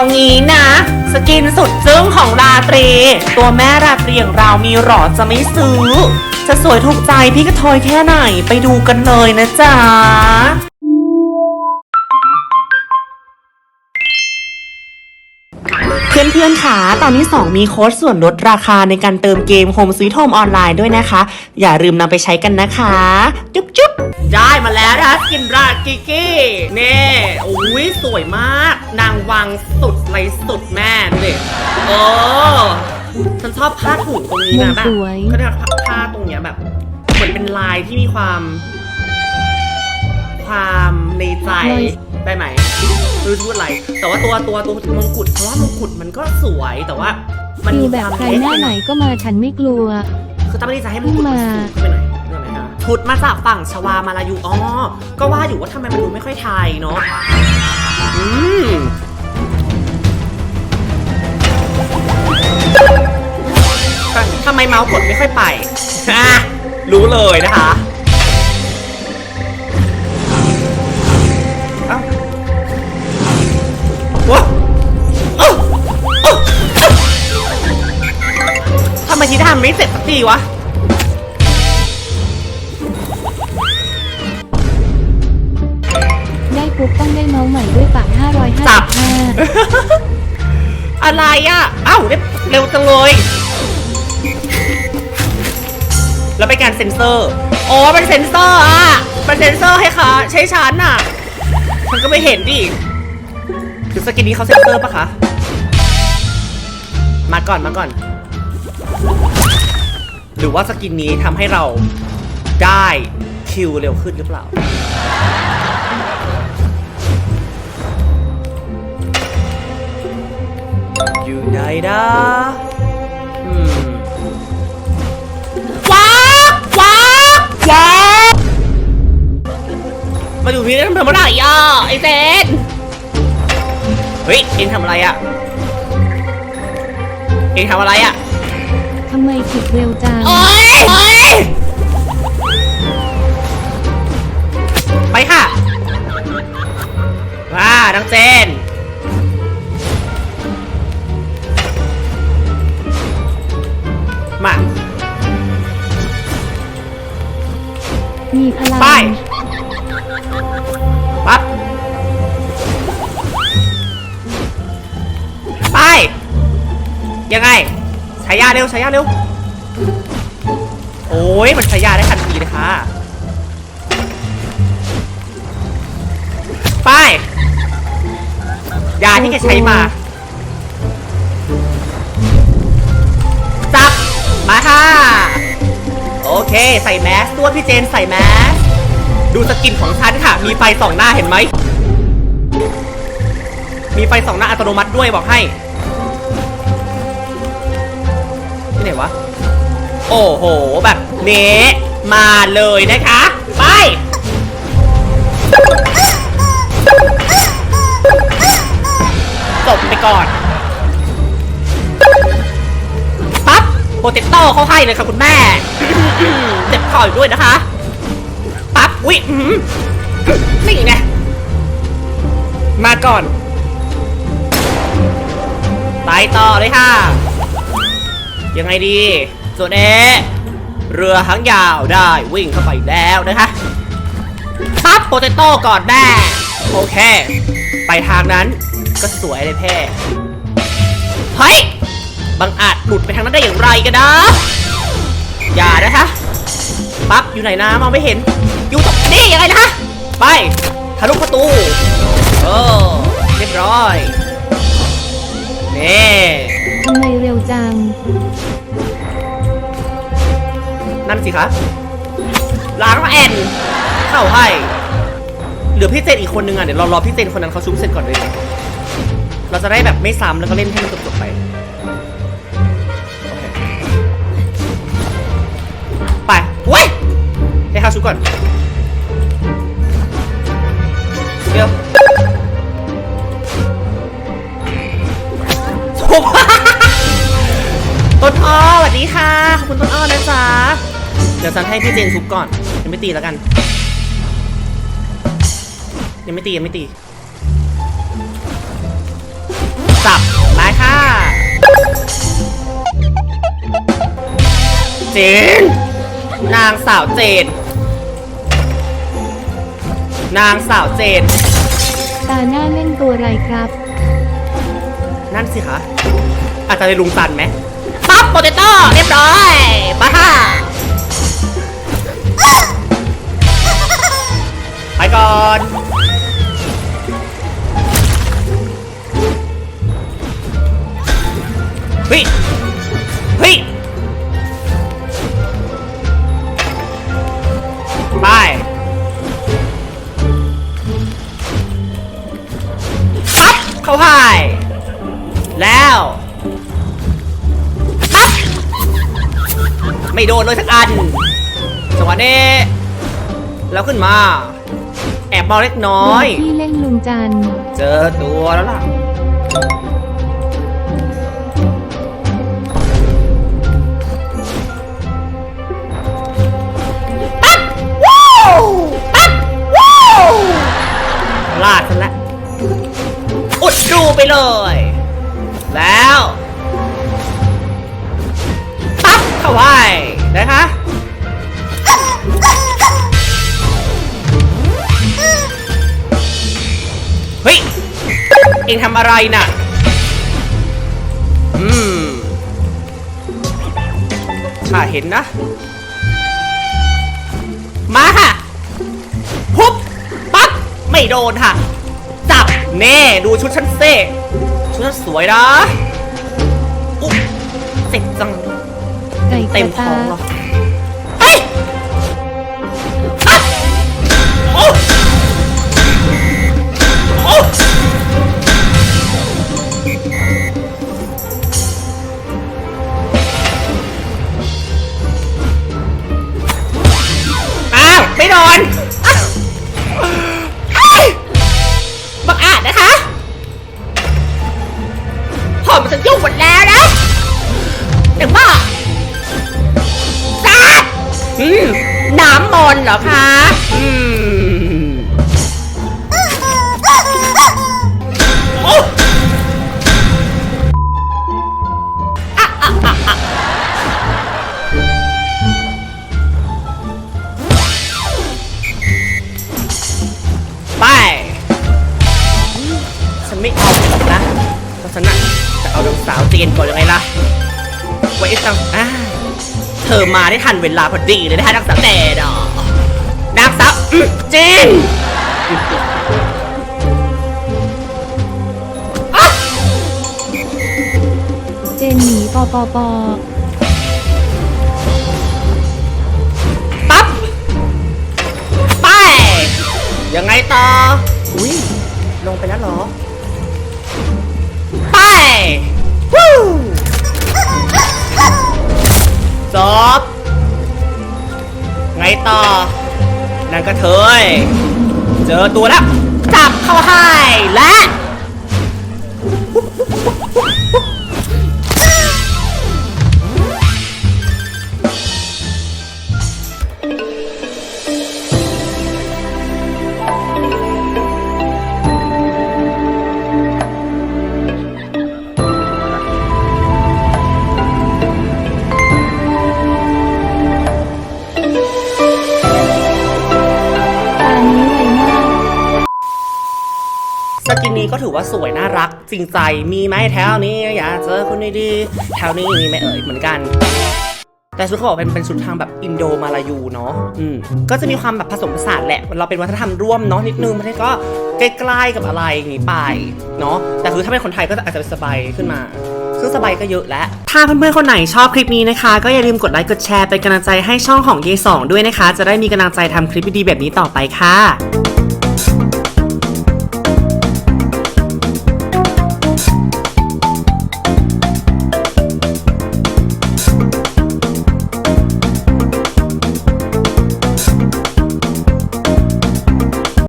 เอางี้นะ สกินสุดจึ้งของราตรี ตัวแม่ราตรีอย่างเรามีหรอจะไม่ซื้อ จะสวยถูกใจพี่กระทอยแค่ไหนไปดูกันเลยนะจ๊ะ พื่อนๆค่ะ ตอนนี้ 2 มีโค้ดส่วนลดราคาในการเติมเกม Home Sweet Home ออนไลน์ด้วยนะคะ อย่าลืมนำไปใช้กันนะคะ จุ๊บจุ๊บได้มาแล้วนะสกินรากิกี้นี่อุ้ยสวยมาก นางวังสุดเลยสุดแม่ดูดิโอ้ฉันชอบผ้าถุงตรงนี้นะแบบสวยก็ได้ผ้าตรงเนี้ยแบบ เหมือนเป็นลายที่มีความ ความในใจ ได้ไหมไม่รู้จะพูดอะไร แต่ว่าตัวตัวตัวมงกุฎเพราะว่ามงกุฎมันก็สวยแต่ว่า มันฟิมีลคแบบวามใครเล็กหน้าไหนก็มาฉันไม่กลัว คือตั้งใจจะให้มงกุฎมันสูงขึ้นไปหน่อยนึกออกไหมคะชุดมาจากฝั่งชวามาลายูอ๋อก็ว่าอยู่ว่าทำไมมันดูไม่ค่อยไทยเนาะอืมทำไมเมาส์กดไม่ค่อยไปอะรู้เลยนะคะำไม่เสร็จสักทีวะ ได้ปุ๊บต้องได้เมาส์ใหม่ด้วยปากจับ 555อะไรอะ เอ้าเร็วเร็วจังเลย แล้วเป็นการเซ็นเซอร์ อ๋อเป็นเซ็นเซอร์อะเป็นเซ็นเซอร์ให้ค่ะ ใช้ชั้นอะ มันก็ไม่เห็นดิคือสกินนี้เขาเซ็นเซอร์ปะคะ มาก่อน มาก่อน หรือว่าสกินนี้ทำให้เราได้คิวเร็วขึ้นหรือเปล่า อยู่ไหนนะอืมว้าวว้าวว้าวมาอยู่ที่นี่ทำทำอะไรอะไอเซนเฮ้ยเอ็งทำอะไรอะเอ็งทำอะไรอะ ทำไมผิดเร็วจัง โอ๊ยโอ๊ยไปค่ะว่าน้องเจน มา มีพลังไป ปั๊บ ไป ยังไงใช้ยาเร็วใช้ยาเร็ว โอ้ยมันใช้ยาได้ทันทีเลยค่ะไปยาที่แกใช้มาจับมาค่ะโอเค ใส่แมสตัวพี่เจนใส่แมสดูสกินของฉันค่ะ มีไฟสองหน้าเห็นไหมมีไฟสองหน้าอัตโนมัติด้วยบอกให้ นวะ โอ้โห แบบเนะมาเลยนะคะ ไป จบไปก่อน ปั๊บโปเตโต้เขาให้เลยค่ะคุณแม่ เจ็บคออยู่ด้วยนะคะ ปั๊บวิอื้อหือนี่ไงมาก่อน ไปต่อเลยค่ะ ยังไงดี ส่วนเอเรือหางยาวได้วิ่งเข้าไปแล้วนะคะปั๊บโปเตโต้ก่อนแม่โอเค ไปทางนั้นก็สวยเลยแพ่เฮ้ยบังอาจหลุดไปทางนั้นได้อย่างไรกันนะ อย่านะคะปั๊บอยู่ไหนนะมองไม่เห็น อยู่ตรงนี้ยังไงนะคะไปทะลุประตูโอ้เรียบร้อย จัง นั่นสิคะล้างแอนเข้าให้เหลือพี่เจนอีกคนนึงอะเดี๋ยวรอรอพี่เจนคนนั้นเขาชุบเสร็จก่อนเลยนะเราจะได้แบบไม่ซ้ำแล้วก็เล่นให้มันจบๆไปโอเคไปเว้ยให้เขาชุบก่อน ขอบคุณต้นอ้อนะจ๊ะเดี๋ยวฉันให้พี่เจนชุบก่อนยังไม่ตีแล้วกันยังไม่ตียังไม่ตีจับมาค่ะเจนนางสาวเจนนางสาวเจนตาหน้าเล่นตัวไรครับ นั่นสิคะอาจจะได้ลุงตันไหม ปั๊บโปเตโต้เรียบร้อยมาค่ะไปก่อนเฮ้ยเฮ้ยไปปั๊บเข้าให้แล้ว ไม่โดนเลยสักอันจังหวะนี้แล้วขึ้นมา แอบมองเล็กน้อย ที่เล่นลุงจันทร์ เจอตัวแล้วล่ะ องทำอะไรน่ะ อืมข้าเห็นนะ มาค่ะพุบปั๊บ ไม่โดนค่ะ จับเน่ ดูชุดฉันเซ่ชุดฉันสวยนะอุ๊ยเซ็กจัง ไก่กเต็มระท้ตาองเหรอ มันจะยุ่งหมดแล้วนะเดี๋ยวบ้าจ้าอืมน้ำมนต์เหรอคะ อืม มาได้ทันเวลาพอดีเลยนะคะนักสาวแต่ดอกนักสาวอื้อจินอ๊ะเจนหนีปอปอปอปั๊บ ไป ยังไงต่อ อุ้ยลงไปแล้วเหรอ ไป จบไงต่อ นั่นก็เถยเจอตัวแล้ว จับเข้าให้และ ก็ถือว่าสวยน่ารัก จริงใจมีไหมแถวนี้อยากเจอคนดีๆแถวนี้มีไหมเอ่ยเหมือนกันแต่ชุดเขาบอกเป็นเป็นชุดทางแบบอินโดมาลายูเนาะ อืม ก็จะมีความแบบผสมผสานแหละ เราเป็นวัฒนธรรมร่วมเนาะนิดนึงประเทศก็ใกล้ๆกับอะไรอย่างนี้ไป เนาะ แต่คือถ้าเป็นคนไทยก็อาจจะสบายขึ้นมา ซึ่งสบายก็เยอะแล้ว ถ้าเพื่อนๆคนไหนชอบคลิปนี้นะคะ ก็อย่าลืมกดไลค์กดแชร์เป็นกำลังใจให้ช่องของเยสองด้วยนะคะ จะได้มีกำลังใจทำคลิปดีๆแบบนี้ต่อไปค่ะ